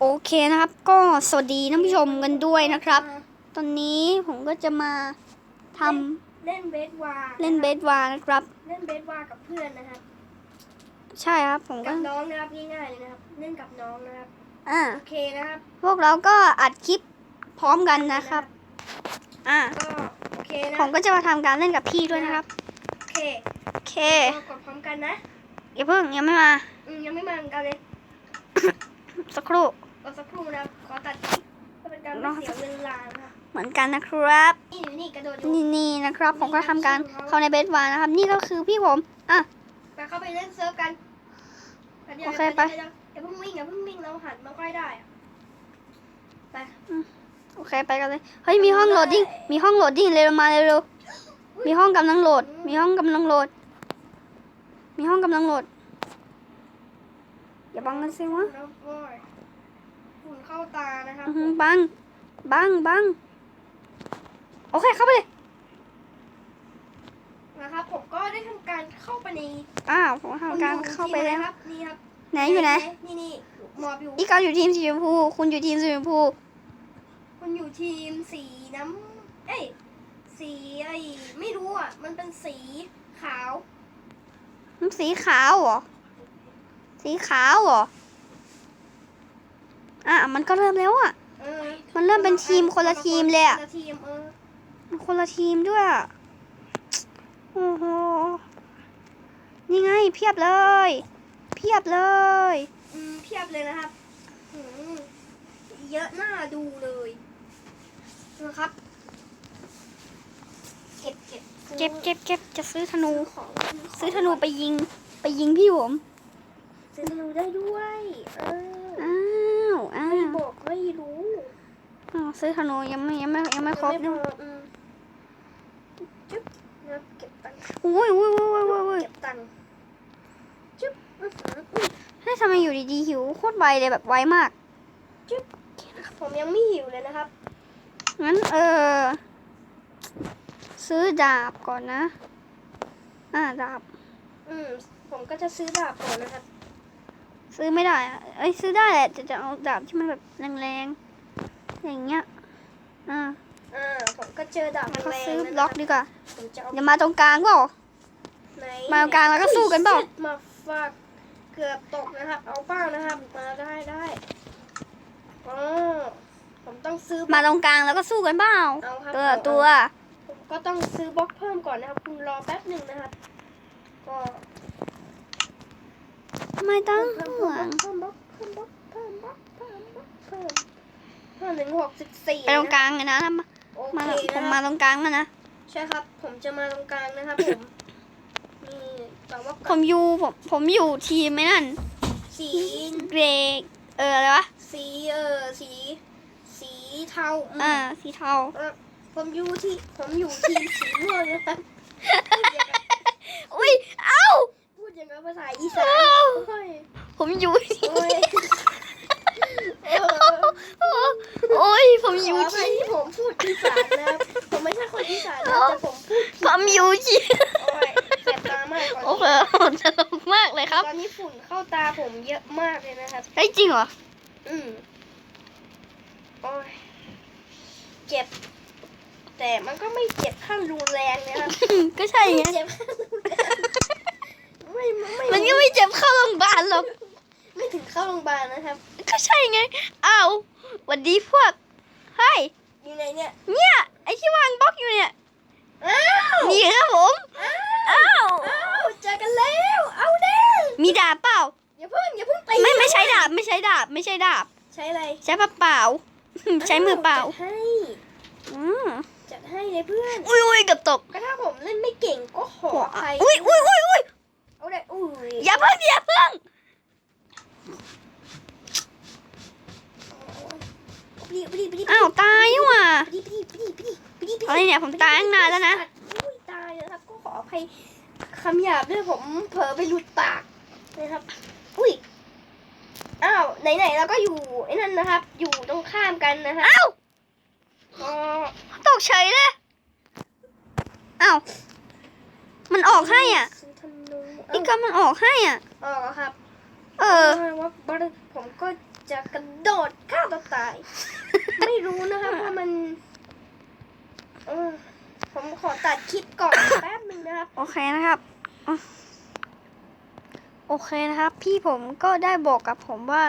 โอเคนะครับ ก็สวัสดีท่านผู้ชมกันด้วยนะครับ ตอนนี้ผมก็จะมาทำเล่นเบสวาเล่นเบสวานะครับ เล่นเบสวากับเพื่อนนะครับ ใช่ครับ ผมก็กับน้องนะครับง่ายๆเลยนะครับ เล่นกับน้องนะครับอ่าโอเคนะครับ พวกเราก็อัดคลิปพร้อมกันนะครับ อ่าก็โอเคนะผมก็จะมาทำการเล่นกับพี่ด้วยนะครับ โอเคโอเคก็กดพร้อมกันนะอย่าเพิ่งยังไม่มา อืมยังไม่มาเหมือนกันเลย สักครู่ รอสักครู่นะครับ ขอตัดคลิปเพื่อเป็นการไม่เสียเวลานะครับเหมือนกันนะครับ นี่อยู่นี่กระโดดอยู่นี่นี่นะครับ ผมก็ทำการเข้าในเบสวานะครับ นี่ก็คือพี่ผมอะ ไปเข้าไปเล่นเซิร์ฟกันดี๋ยวโอเคไปดี๋ยวเดี๋ยวอย่าเพิ่งวิ่งอย่าเพิ่งวิ่งเราหันมาใกล้ได้อะไปโอเคไปกันเลยเฮ้ยมีห้องโหลดดิ้งมีห้องโหลดดิ้งเร็วมาเร็วๆมีห้องกำลังโหลด มีห้องกำลังโหลด มีห้องกำลังโหลดอย่าบังกันสิวะแล้วโอ้ย ฝุ่นเข้าตานะครับอื้อหือบัง บัง บัง โอเค เข้าไปเลย นะครับ ผมก็ได้ทำการเข้าไปในอ้าวผมทำการเข้าไปแล้ว ครับนี่ครับไหนอยู่ไหน นี่นี่หมอบอยู่ อีกาอยู่ทีมสีชมพู คุณอยู่ทีมสีชมพู คุณอยู่ทีมสีน้ำเอ้ยสีไอ้ไม่รู้อะ มันเป็นสีขาว มันสีขาวเหรอ สีขาวเหรอ อะมันก็เริ่มแล้วอะ เออมันเริ่มเป็นทีมคนละทีมเลยอะคนละทีมเออมันคนละทีมด้วยอะ โอ้โห นี่ไงเพียบเลย เพียบเลย อืมเพียบเลยนะครับอืมเยอะหน้าดูเลยนะครับ เก็บเก็บเก็บเก็บเก็บจะซื้อธนูของซื้อธนูไปยิง ไปยิงพี่ผม ซื้อธนูได้ด้วย เอออ้าวอ้าไม่วบอกไม่รู้อ้าวซื้อธนูยังไม่ยังไม่ยังไม่ครบยังนะพออืมจุ๊บนะเก็บตังค์อุ้ยอุ้ยอุ้ยอุ้ยอุ้ยอุ้ย เก็บตังค์จุ๊บอื้อหืออุ้ยเฮ้ยทำไมอยู่ดีๆหิวโคตรไวเลยแบบไวมากผมยังไม่หิวเลยนะครับ งั้นเออ ซื้อดาบก่อนนะ อ่าดาบ อืมผมก็จะซื้อดาบก่อนนะครับ ซื้อไม่ได้อะเอ้ยซื้อได้แหละแต่จะเอาดาบที่มันแบบแรงๆอย่างเงี้ยอ่าอ่าผมก็เจอดาบแล้วก็แรงๆซื้อนะบล็อกดีกว่าผมจะเอาอย่ามาตรงกลางเปล่า ไหนมาตรงกลางแล้วก็สู้กันเปล่าฮ้ยมาฝากเกือบตกนะครับ เอาเป้านะครับ มาได้ได้อ๋อผมต้องซื้อ มาตรงกลางแล้วก็สู้กันเปล่าเอาครับตัวเอา ตัวผมก็ต้องซื้อบล็อกเพิ่มก่อนนะครับ คุณรอแป๊บหนึ่งนะครับ ก็ ไม่ต้องห่วงเพิ่มบล็อกเพิ่มบล็อกเพิ่มบล็อกเพิ่มบล็อกเพิ่มเพิ่มถึงหกสิบสี่ไปตรงกลางเลยนะ มาผมมาตรงกลางมานะ ใช่ครับ ผมจะมาตรงกลางนะครับผมนี่แต่ว่าผมอยู่ผมผมอยู่ทีมไม่นั่น สีเกรกเอออะไรวะ สีเออสี สีเทาอ่าสีเทา ผมอยู่ที่ผมอยู่ทีมสีม่วงนะครับอุ้ยเอ้าพูดอย่าง กับภาษาอีสานอ้าวโอ้ยผมอยู่ทีโอ้ยเออโอ้ยผมอยู่ขออภัทียที่ผมพูดอีสานนะครับผมไม่ใช่คนอีสานนะแต่ผมพูดผมอยู่ทีโอ้ยแสบตามากตโอ้อนโหนี้สนุกมากเลยครับตอนนี้ฝุ่นเข้าตาผมเยอะมากเลยนะครับ เฮ้ยจริงเหรออืมโอ้ยเจ็บ แต่มันก็ไม่เจ็บขั้นรุนแรงนะครับก็ใช่ไงเจ็บขั้นรุนแรงไม่ไม่ มัน ก็ไม่เจ็บเข้าโรงพยาบาลหรอก ไม่ถึงเข้าโรงพยาบาลนะครับ ก็ใช่ไงอ้าวหวันดีพวกเฮ้ยอยู่ไหนเนี่ย เนี่ย ไอที่วางบล็อกอยู่เนี่ย อ้าวนี่ครับผม อ้าว อ้าวอ้าวเจอกันแล้ว เอาเด้มีดาบเปล่า อย่าเพิ่งอย่าเพิ่งตีไม่ไม่ใช้ดาบไม่ใช้ดาบไม่ใช่ดาบ ใช้อะไร ใช้เปล่าเปล่า ใช้มือเปล่าจัดให้ อืมจัดให้เลยเพื่อน อุ้ยอุ้ยเกับตก ก็ถ้าผมเล่นไม่เก่งก็ขอหัวอภัยอุ้ยอุ้ยอุ้ยอุ้ย เอาได้อุ้ยอย่าเพิ่งอย่าเพิ่งปรีปรีปรีอ้าวตายนี่หว่ะปรีปรีปรีปรีปรีปรีอะไรเนี่ยผมตายตั้งนานแล้วนะอุ้ยตายแล้วครับก็ขออภัยคำหยาบด้วยผมเผลอไปหลุดปากนะครับ อุ้ยอ้าวไหนๆเราก็อยู่ไอ้นั่นนะครับ อยู่ตรงข้ามกันนะฮะอ้าวอ๋อตกเฉยเลยอ้าวมันออกให้อะซื้ อธนูอีกก็มันออกให้อะ ออกแล้วครับเออว่าบริผมก็จะกระโดดฆ่าตัวตาย ไม่รู้นะครับว่ามันเออผมขอตัดคลิปก่อน แป๊บนึงนะครับ โอเคนะครับอะโอเคนะครับ พี่ผมก็ได้บอกกับผมว่า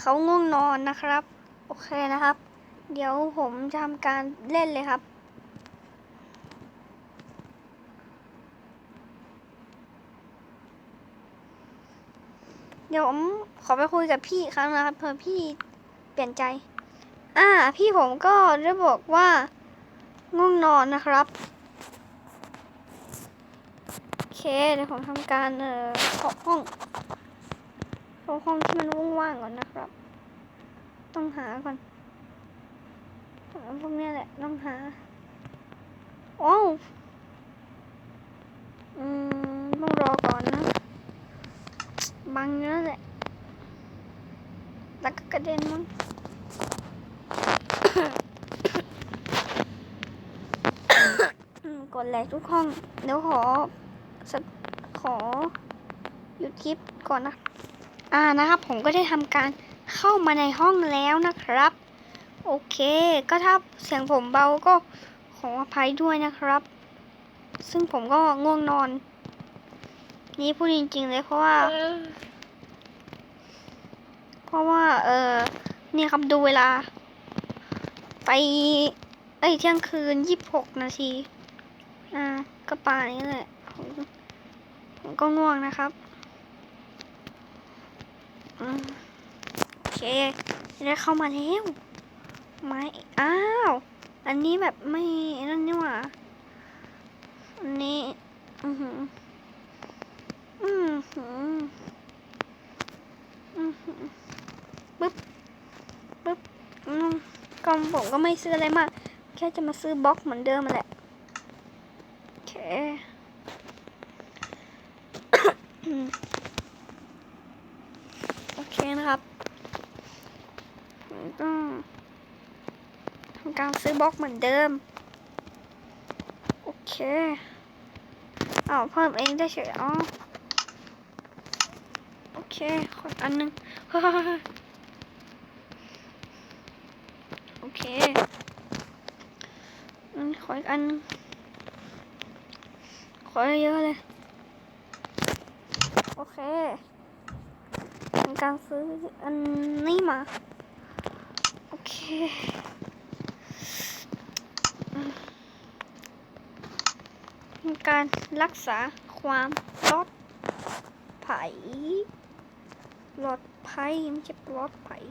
เขาง่วงนอนนะครับ โอเคนะครับ เดี๋ยวผมจะทำการเล่นเลยครับ เดี๋ยวผมขอไปคุยกับพี่ครั้งนะครับเผื่อพี่เปลี่ยนใจ อ่า พี่ผมก็ได้บอกว่าง่วงนอนนะครับโอเคเดี๋ยวผมทำการเอ่อเคาห้องเคาห้องที่มันว่างๆก่อนนะครับ ต้องหาก่อนพวกนี้แหละต้องหาโอ้วอืมต้องรอก่อนนะ บังเยอะแหละแล้วก็กระเด็นมั้งกดแหลกทุกห้อง เดี๋ยวขอสักขอหยุดคลิปก่อนนะ อ่านะครับ ผมก็ได้ทำการเข้ามาในห้องแล้วนะครับ โอเค ก็ถ้าเสียงผมเบาก็ขออภัยด้วยนะครับ ซึ่งผมก็ง่วงนอน นี่พูดจริง ๆ เลยเพราะว่า เพราะว่า เออเนี่ยครับดูเวลา ไปเอ้ยเที่ยงคืนยี่สิบหกนาทีอ่าก็ป่านนี้แหละผมผมก็ง่วงนะครับอืมโอเคได้เข้ามาแล้วไม่อ้าว อันนี้แบบไม่นั่นนี่หว่าอันนี้ อือหือ อือหืออือหือปึ๊บปึ๊บอืมก็ผมก็ไม่ซื้ออะไรมาก แค่จะมาซื้อบล็อกเหมือนเดิมมาแหละโอเคโอเคนะครับต้องทำการซื้อบล็อกเหมือนเดิม โอเคอ้าเพิ่มเองได้เฉยอ๋อโอ เคขออันหนึงโอเคอืมขออีกอันนึงขอเยอะเลย โอเคการซื้ออันนี้มา โอเคการรักษาความปลอดภัย ปลอดภัยไม่ใช่ปลอดภัย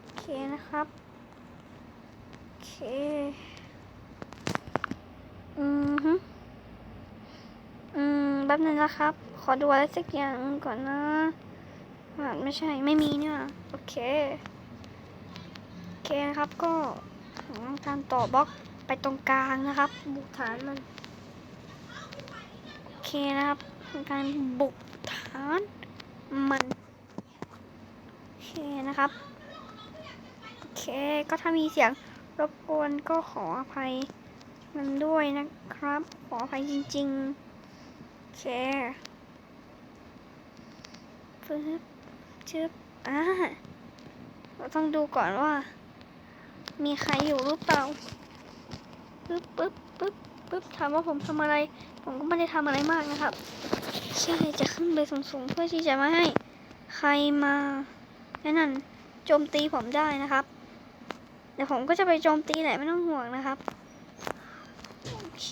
โอเคนะครับ โอเค อืมฮึอืมแป๊บนึงนะครับ ขอดูอะไรสักอย่างก่อนนะอ่าไม่ใช่ไม่มีเนี่ย โอเค โอเคนะครับก็ทำการต่อบล็อกไปตรงกลางนะครับ บุกฐานมัน โอเคนะครับทำการบุกฐานมัน เคนะครับ โอเค ก็ถ้ามีเสียงรบกวนก็ขออภัยมันด้วยนะครับ ขออภัยจริงๆ โอเคปึ๊บชึบอ่าเราต้องดูก่อนว่า มีใครอยู่หรือเปล่าปึ๊บปึ๊บปึ๊บปึ๊บถามว่าผมทำอะไร ผมก็ไม่ได้ทำอะไรมากนะครับแค่จะขึ้นไปสูงๆเพื่อที่จะม่ให้ ใครมา นั่นนโจมตีผมได้นะครับเดี๋ยวผมก็จะไปโจมตีแหละไม่ต้องห่วงนะครับโอเค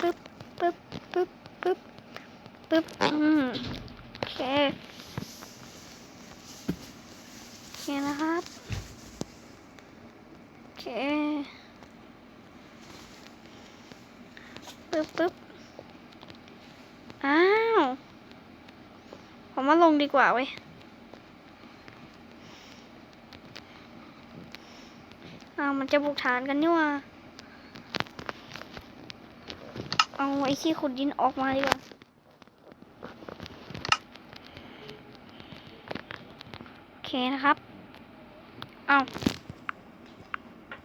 ปึ๊บปึ๊บปึ๊บปึ๊บปึ๊บอืมโอเคโอเคนะครับโอเคปึ๊บปึ๊บอ้าว ผมว่าลงดีกว่าเว้ยอามันจะบุกฐานกันนี่ว่าเอาไอ้ขี้ขุดดินออกมาดีกว่าโอเคนะครับ เอา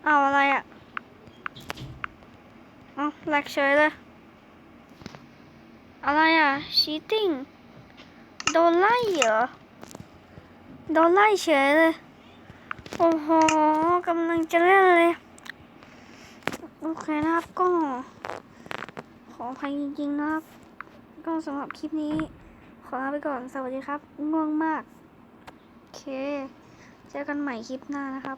เอาอะไรอะ่ะเอาแหลกเฉยเลยอะไรอะ cheating โดนไล่เหรอ โดนไล่เฉยเลย โอ้โหกำลังจะเล่นเลย โอเคนะครับก็ ขออภัยจริงๆนะครับ ก็สำหรับคลิปนี้ ขอลาไปก่อน สวัสดีครับ ง่วงมาก โอเค เจอกันใหม่คลิปหน้านะครับ